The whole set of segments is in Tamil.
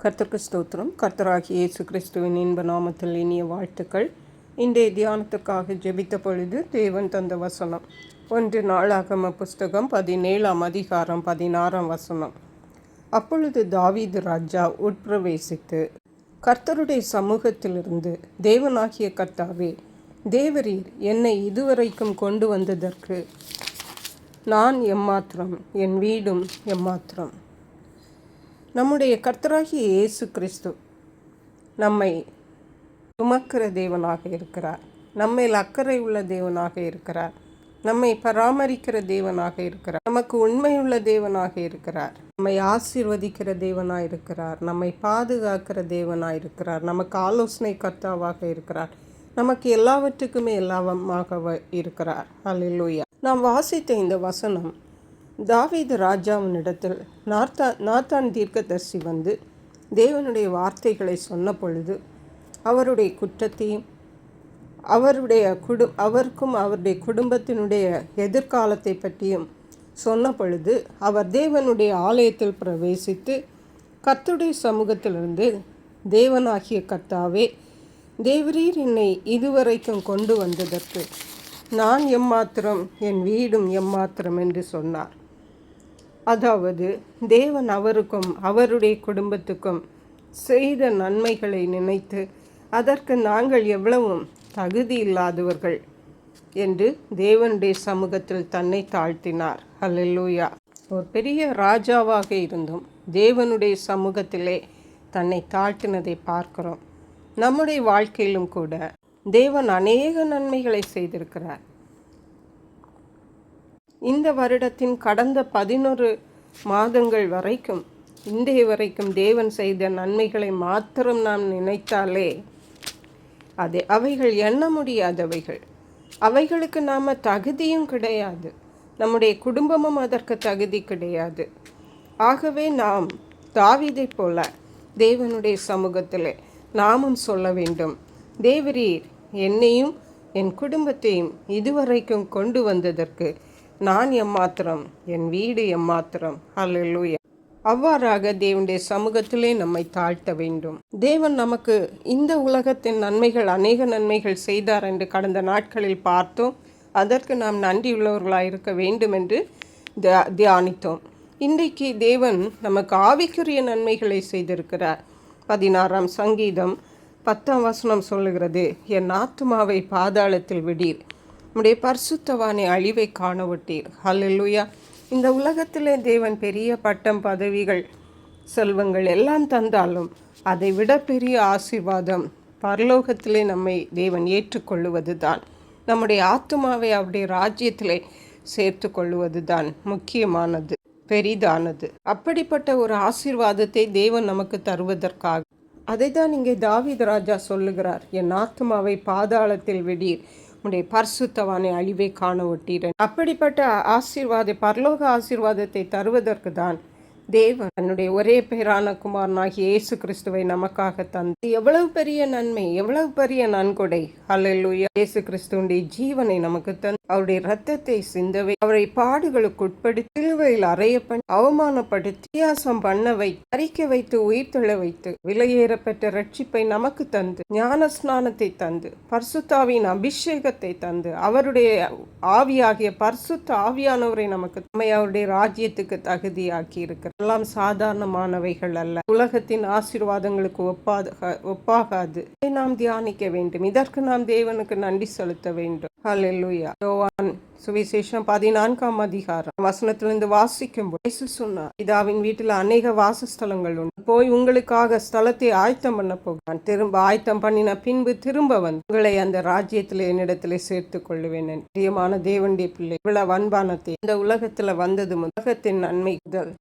கர்த்தருக்கு ஸ்தோத்திரம். கர்த்தராகிய இயேசு கிறிஸ்துவின் இன்ப நாமத்தில் இனிய வாழ்த்துக்கள். இன்றைய தியானத்துக்காக ஜெபித்த பொழுது தேவன் தந்த வசனம். ஒன்று நாளாகம புஸ்தகம் பதினேழாம் அதிகாரம் பதினாறாம் வசனம். அப்பொழுது தாவீது ராஜா உட்பிரவேசித்து கர்த்தருடைய சமூகத்திலிருந்து தேவனாகிய கர்த்தாவே தேவரீர் என்னை இதுவரைக்கும் கொண்டு வந்ததற்கு நான் எம்மாத்திரம் என் வீடும் எம்மாத்திரம். நம்முடைய கர்த்தராகிய இயேசு கிறிஸ்து நம்மை சுமக்கிற தேவனாக இருக்கிறார். நம்மில் அக்கறை உள்ள தேவனாக இருக்கிறார். நம்மை பராமரிக்கிற தேவனாக இருக்கிறார். நமக்கு உண்மையுள்ள தேவனாக இருக்கிறார். நம்மை ஆசீர்வதிக்கிற தேவனாக இருக்கிறார். நம்மை பாதுகாக்கிற தேவனாக இருக்கிறார். நமக்கு ஆலோசனை கர்த்தாவாக இருக்கிறார். நமக்கு எல்லாவற்றுக்குமே எல்லாமாக இருக்கிறார். அல்லூயா நாம் வாசித்த இந்த வசனம் தாவீது ராஜாவினிடத்தில் நார்த்தா நாத்தான் தீர்க்கதர்சி வந்து தேவனுடைய வார்த்தைகளை சொன்ன பொழுது அவருடைய குற்றத்தையும் அவருடைய குடும் அவருக்கும் அவருடைய குடும்பத்தினுடைய எதிர்காலத்தை பற்றியும் சொன்ன பொழுது அவர் தேவனுடைய ஆலயத்தில் பிரவேசித்து கர்த்துடைய சமூகத்திலிருந்து தேவனாகிய கர்த்தாவே தேவரீர் என்னை இதுவரைக்கும் கொண்டு வந்ததற்கு நான் எம்மாத்திரம் என் வீடும் எம்மாத்திரம் என்று சொன்னார். அதாவது தேவன் அவருக்கும் அவருடைய குடும்பத்துக்கும் செய்த நன்மைகளை நினைத்து அதற்கு நாங்கள் எவ்வளவும் தகுதி இல்லாதவர்கள் என்று தேவனுடைய சமூகத்தில் தன்னை தாழ்த்தினார். ஹalleluya. ஒரு பெரிய ராஜாவாக இருந்தும் தேவனுடைய சமூகத்திலே தன்னை தாழ்த்தினதை பார்க்கிறோம். நம்முடைய வாழ்க்கையிலும் கூட தேவன் அநேக நன்மைகளை செய்திருக்கிறார். இந்த வருடத்தின் கடந்த பதினொரு மாதங்கள் வரைக்கும் இன்றைய வரைக்கும் தேவன் செய்த நன்மைகளை மாத்திரம் நாம் நினைத்தாலே அது அவைகள் எண்ண முடியாதவைகள் அவைகளுக்கு நாம் தகுதியும் கிடையாது. நம்முடைய குடும்பமும் அதற்கு தகுதி கிடையாது. ஆகவே நாம் தாவிதை போல தேவனுடைய சமூகத்தில் நாமும் சொல்ல வேண்டும். தேவரீர் என்னையும் என் குடும்பத்தையும் இதுவரைக்கும் கொண்டு வந்ததற்கு நான் எம்மாத்திரம் என் வீடு எம்மாத்திரம். அல்லூயா அவ்வாறாக தேவனுடைய சமூகத்திலே நம்மை தாழ்த்த வேண்டும். தேவன் நமக்கு இந்த உலகத்தின் நன்மைகள் அநேக நன்மைகள் செய்தார் என்று கடந்த நாட்களில் பார்த்தோம். அதற்கு நாம் நன்றியுள்ளவர்களாக இருக்க வேண்டும் என்று தியானித்தோம். இன்றைக்கு தேவன் நமக்கு ஆவிக்குரிய நன்மைகளை செய்திருக்கிறார். பதினாறாம் சங்கீதம் பத்தாம் வசனம் சொல்லுகிறது என் ஆத்மாவை பாதாளத்தில் விடீர். நம்முடைய பரிசுத்தவானை அழிவை காண விட்டீர் இந்த உலகத்திலே தேவன் பெரிய பட்டம் பதவிகள் செல்வங்கள் எல்லாம் தந்தாலும் அதை விட பெரிய ஆசீர்வாதம் பரலோகத்திலே நம்மை தேவன் ஏற்றுக்கொள்ளுவது தான் நம்முடைய ஆத்மாவை அவருடைய ராஜ்யத்திலே சேர்த்து கொள்ளுவது தான் முக்கியமானது பெரிதானது. அப்படிப்பட்ட ஒரு ஆசீர்வாதத்தை தேவன் நமக்கு தருவதற்காக. அதை தான் இங்கே தாவித ராஜா சொல்லுகிறார் என் ஆத்மாவை பாதாளத்தில் விடீர். உடைய பரிசுத்தவானை அழிவை காண ஒட்டீரன் அப்படிப்பட்ட ஆசீர்வாத பரலோக ஆசீர்வாதத்தை தருவதற்கு தான் தேவன் தன்னுடைய ஒரே பேரான குமாரனாகிய இயேசு கிறிஸ்துவை நமக்காக தந்து எவ்வளவு பெரிய நன்மை எவ்வளவு பெரிய நன்கொடை. அல்லூயா இயேசு கிறிஸ்துவனுடைய ஜீவனை நமக்கு தந்து அவருடைய ரத்தத்தை சிந்தவை அவரை பாடுகளுக்கு உட்படுத்தி சிலுவையில் அறையப்பண் அவமானப்படுத்தி வித்தியாசம் பண்ண அறிக்க வைத்து உயிர்த்தெழ வைத்து விலையேறப்பட்ட ரட்சிப்பை நமக்கு தந்து ஞான ஸ்நானத்தை தந்து பர்சுத்தாவின் அபிஷேகத்தை தந்து அவருடைய ஆவியாகிய பர்சுத்த ஆவியானவரை நமக்கு நம்மை அவருடைய ராஜ்யத்துக்கு தகுதியாக்கி இருக்கிறார் எல்லாம் சாதாரணமானவைகள் அல்ல. உலகத்தின் ஆசீர்வாதங்களுக்கு ஒப்பாத ஒப்பாகாது. இதை நாம் தியானிக்க வேண்டும். இதற்கு நாம் தேவனுக்கு நன்றி செலுத்த வேண்டும். ஹalleluya. யோவான் சுவிசேஷம் பதினான்காம் அதிகாரம் வசனத்திலிருந்து வாசிக்கும் போது சொன்னார் இதாவின் வீட்டில் அநேக வாசஸ்தலங்கள் உண்டு. போய் உங்களுக்காக ஸ்தலத்தை ஆயத்தம் பண்ண போகிறான் திரும்ப ஆயத்தம் பண்ணின பின்பு திரும்ப வந்து உங்களை அந்த ராஜ்யத்தில் என்னிடத்தில் சேர்த்து கொள்ளுவேன் பிரியமான தேவண்டிய பிள்ளை இவ்வளவு அன்பானத்தை இந்த உலகத்துல வந்தது உலகத்தின் நன்மை முதல்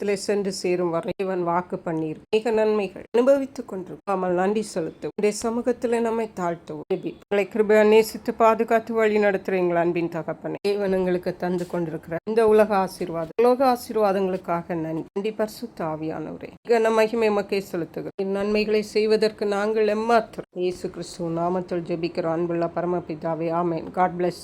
ராஜ்யத்திலே சென்று சேரும் வரை இவன் வாக்கு பண்ணீர். மிக நன்மைகள் அனுபவித்துக் கொண்டிருக்காமல் நன்றி செலுத்தும் இந்த சமூகத்தில் நம்மை தாழ்த்தவும். உங்களை கிருபையா நேசித்து பாதுகாத்து வழி நடத்துறீங்களா அன்பின் தகப்பனை. இவன் தேவன் எங்களுக்கு தந்து கொண்டிருக்கிற இந்த உலக ஆசீர்வாதம் உலக ஆசீர்வாதங்களுக்காக நன்றி. பரிசுத்த ஆவியானவரே. மிக மகிமை மக்கை செலுத்துகிறோம். நன்மைகளை செய்வதற்கு நாங்கள் எம்மாத்திரம். இயேசு கிறிஸ்துவ நாமத்தில் ஜெபிக்கிறோம். அன்புள்ள பரமபிதாவே ஆமேன். God plus